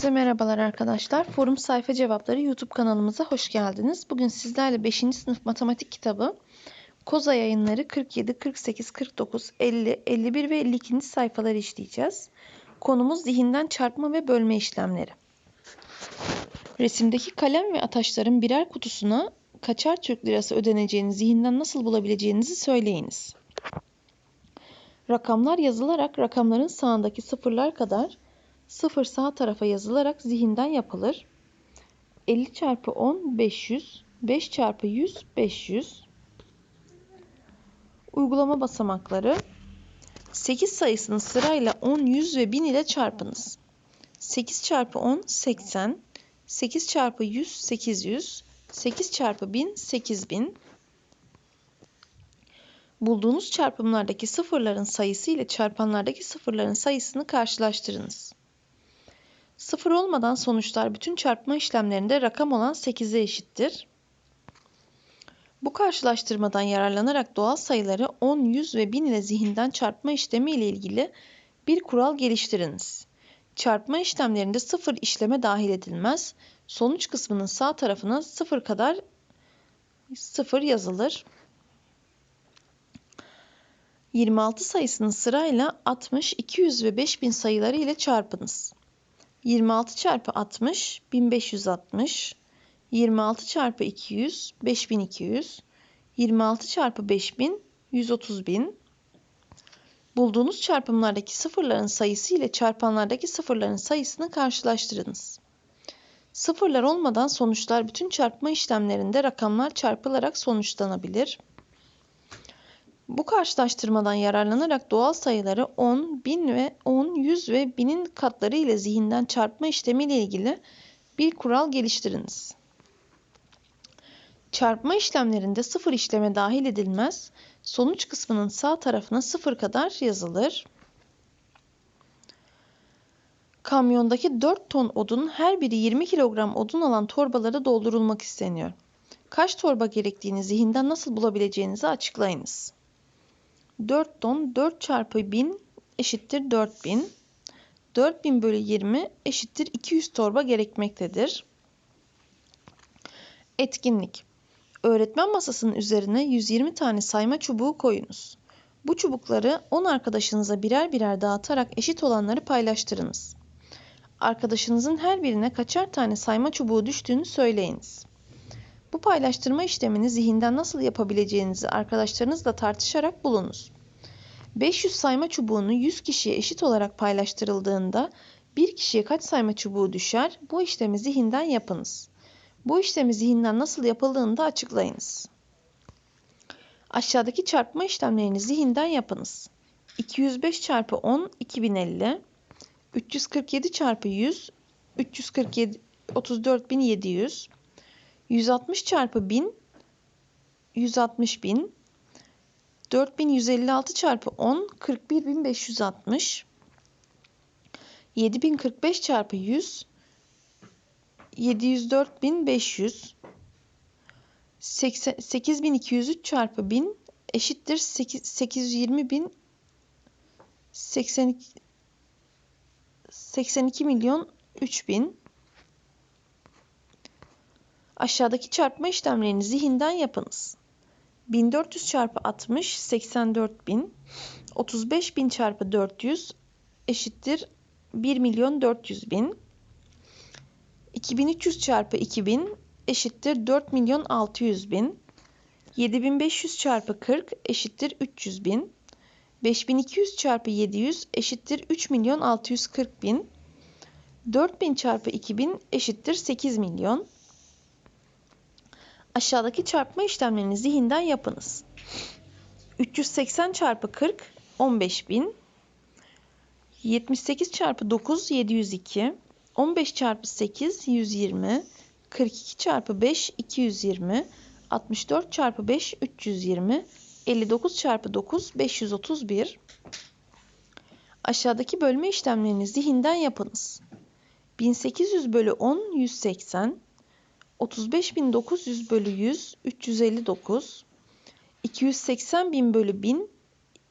Herkese merhabalar arkadaşlar. Forum Sayfa Cevapları YouTube kanalımıza hoş geldiniz. Bugün sizlerle 5. sınıf matematik kitabı Koza yayınları 47, 48, 49, 50, 51 ve 52. sayfaları işleyeceğiz. Konumuz zihinden çarpma ve bölme işlemleri. Resimdeki kalem ve ataşların birer kutusuna kaçar Türk lirası ödeneceğini zihinden nasıl bulabileceğinizi söyleyiniz. Rakamlar yazılarak rakamların sağındaki sıfırlar kadar 0 sağ tarafa yazılarak zihinden yapılır. 50 çarpı 10 500, 5 çarpı 100 500. Uygulama basamakları 8 sayısını sırayla 10, 100 ve 1000 ile çarpınız. 8 çarpı 10 80, 8 çarpı 100 800, 8 çarpı 1000 8000. Bulduğunuz çarpımlardaki sıfırların sayısı ile çarpanlardaki sıfırların sayısını karşılaştırınız. Sıfır olmadan sonuçlar bütün çarpma işlemlerinde rakam olan 8'e eşittir. Bu karşılaştırmadan yararlanarak doğal sayıları 10, 100 ve 1000 ile zihinden çarpma işlemi ile ilgili bir kural geliştiriniz. Çarpma işlemlerinde sıfır işleme dahil edilmez. Sonuç kısmının sağ tarafına sıfır kadar sıfır yazılır. 26 sayısını sırayla 60, 200 ve 5000 sayıları ile çarpınız. 26 çarpı 60 1560 26 çarpı 200 5200 26 çarpı 5000 130.000 Bulduğunuz çarpımlardaki sıfırların sayısı ile çarpanlardaki sıfırların sayısını karşılaştırınız. Sıfırlar olmadan sonuçlar bütün çarpma işlemlerinde rakamlar çarpılarak sonuçlanabilir. Bu karşılaştırmadan yararlanarak doğal sayıları 10, 1000 ve 10, 100 ve 1000'in katları ile zihinden çarpma işlemi ile ilgili bir kural geliştiriniz. Çarpma işlemlerinde sıfır işleme dahil edilmez. Sonuç kısmının sağ tarafına sıfır kadar yazılır. Kamyondaki 4 ton odun her biri 20 kilogram odun alan torbalara doldurulmak isteniyor. Kaç torba gerektiğini zihinden nasıl bulabileceğinizi açıklayınız. 4 ton 4 çarpı 1000 eşittir 4000. 4000 bölü 20 eşittir 200 torba gerekmektedir. Etkinlik Öğretmen masasının üzerine 120 tane sayma çubuğu koyunuz. Bu çubukları 10 arkadaşınıza birer birer dağıtarak eşit olanları paylaştırınız. Arkadaşınızın her birine kaçar tane sayma çubuğu düştüğünü söyleyiniz. Paylaştırma işlemini zihinden nasıl yapabileceğinizi arkadaşlarınızla tartışarak bulunuz. 500 sayma çubuğunu 100 kişiye eşit olarak paylaştırıldığında bir kişiye kaç sayma çubuğu düşer? Bu işlemi zihinden yapınız. Bu işlemi zihinden nasıl yapıldığını da açıklayınız. Aşağıdaki çarpma işlemlerini zihinden yapınız. 205 çarpı 10 2050 347 çarpı 100 347 34700 160 çarpı 1000 160.000 4156 çarpı 10 41560 7045 çarpı 100 704500 8203 çarpı 1000 eşittir 820 82, 82 milyon 3000 Aşağıdaki çarpma işlemlerini zihinden yapınız. 1400 çarpı 60 84000 35000 çarpı 400 eşittir 1 milyon 400 bin. 2300 çarpı 2000 eşittir 4 milyon 600 bin. 7500 çarpı 40 eşittir 300 bin. 5200 çarpı 700 eşittir 3 milyon 640 bin. 4000 çarpı 2000 eşittir 8 milyon Aşağıdaki çarpma işlemlerini zihinden yapınız. 380 çarpı 40 15000 78 çarpı 9 702 15 çarpı 8 120 42 çarpı 5 220 64 çarpı 5 320 59 çarpı 9 531 Aşağıdaki bölme işlemlerini zihinden yapınız. 1800 bölü 10 180 35.900 bölü 100 359 280.000 bölü 1000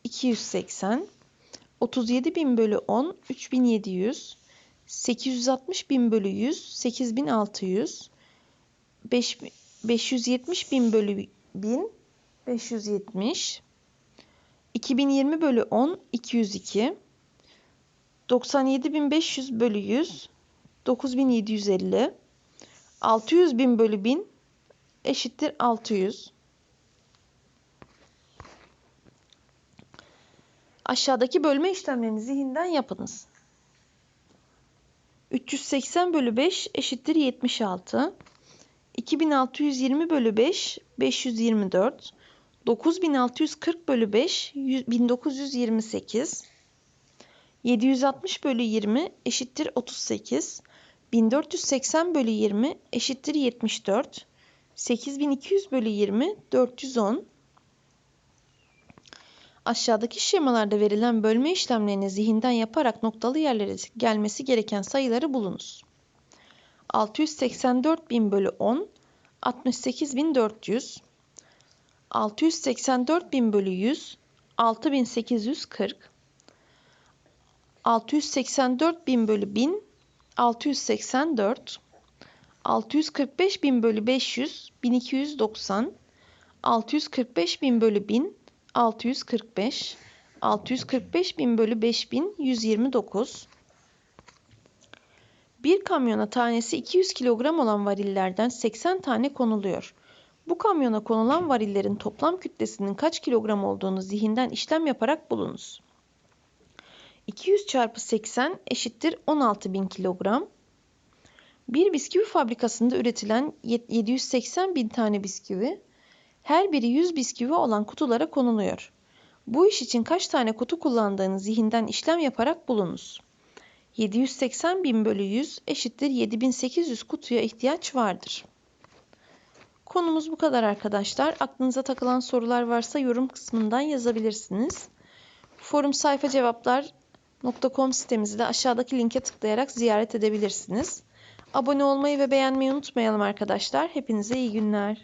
280 37.000 bölü 10 3700 860 bin bölü 100 8600 5, 570 bin bölü 1000 570 2020 bölü 10 202 97500 bölü 100 9750 600 bin bölü 1000 eşittir 600 Aşağıdaki bölme işlemlerini zihinden yapınız. 380 bölü 5 eşittir 76. 2620 bölü 5 524. 9640 bölü 5 1928. 760 bölü 20 eşittir 38. 1480 bölü 20 eşittir 74. 8200 bölü 20 410. Aşağıdaki şemalarda verilen bölme işlemlerini zihinden yaparak noktalı yerlere gelmesi gereken sayıları bulunuz. 684.000 bölü 10 68.400 684.000 bölü 100 6840 684.000 bölü 1000 684 645.000 bölü 500 1290 645.000 bölü 1000 645 645 bin bölü 5000 129 bir kamyona tanesi 200 kilogram olan varillerden 80 tane konuluyor. Bu kamyona konulan varillerin toplam kütlesinin kaç kilogram olduğunu zihinden işlem yaparak bulunuz. 200 çarpı 80 eşittir 16.000 kilogram. Bir bisküvi fabrikasında üretilen 780 bin tane bisküvi her biri 100 bisküvi olan kutulara konuluyor. Bu iş için kaç tane kutu kullandığını zihinden işlem yaparak bulunuz. 780 bin bölü 100 eşittir 7800 kutuya ihtiyaç vardır. Konumuz bu kadar arkadaşlar. Aklınıza takılan sorular varsa yorum kısmından yazabilirsiniz. Forum sayfa cevaplar.com sitemizi de aşağıdaki linke tıklayarak ziyaret edebilirsiniz. Abone olmayı ve beğenmeyi unutmayalım arkadaşlar. Hepinize iyi günler.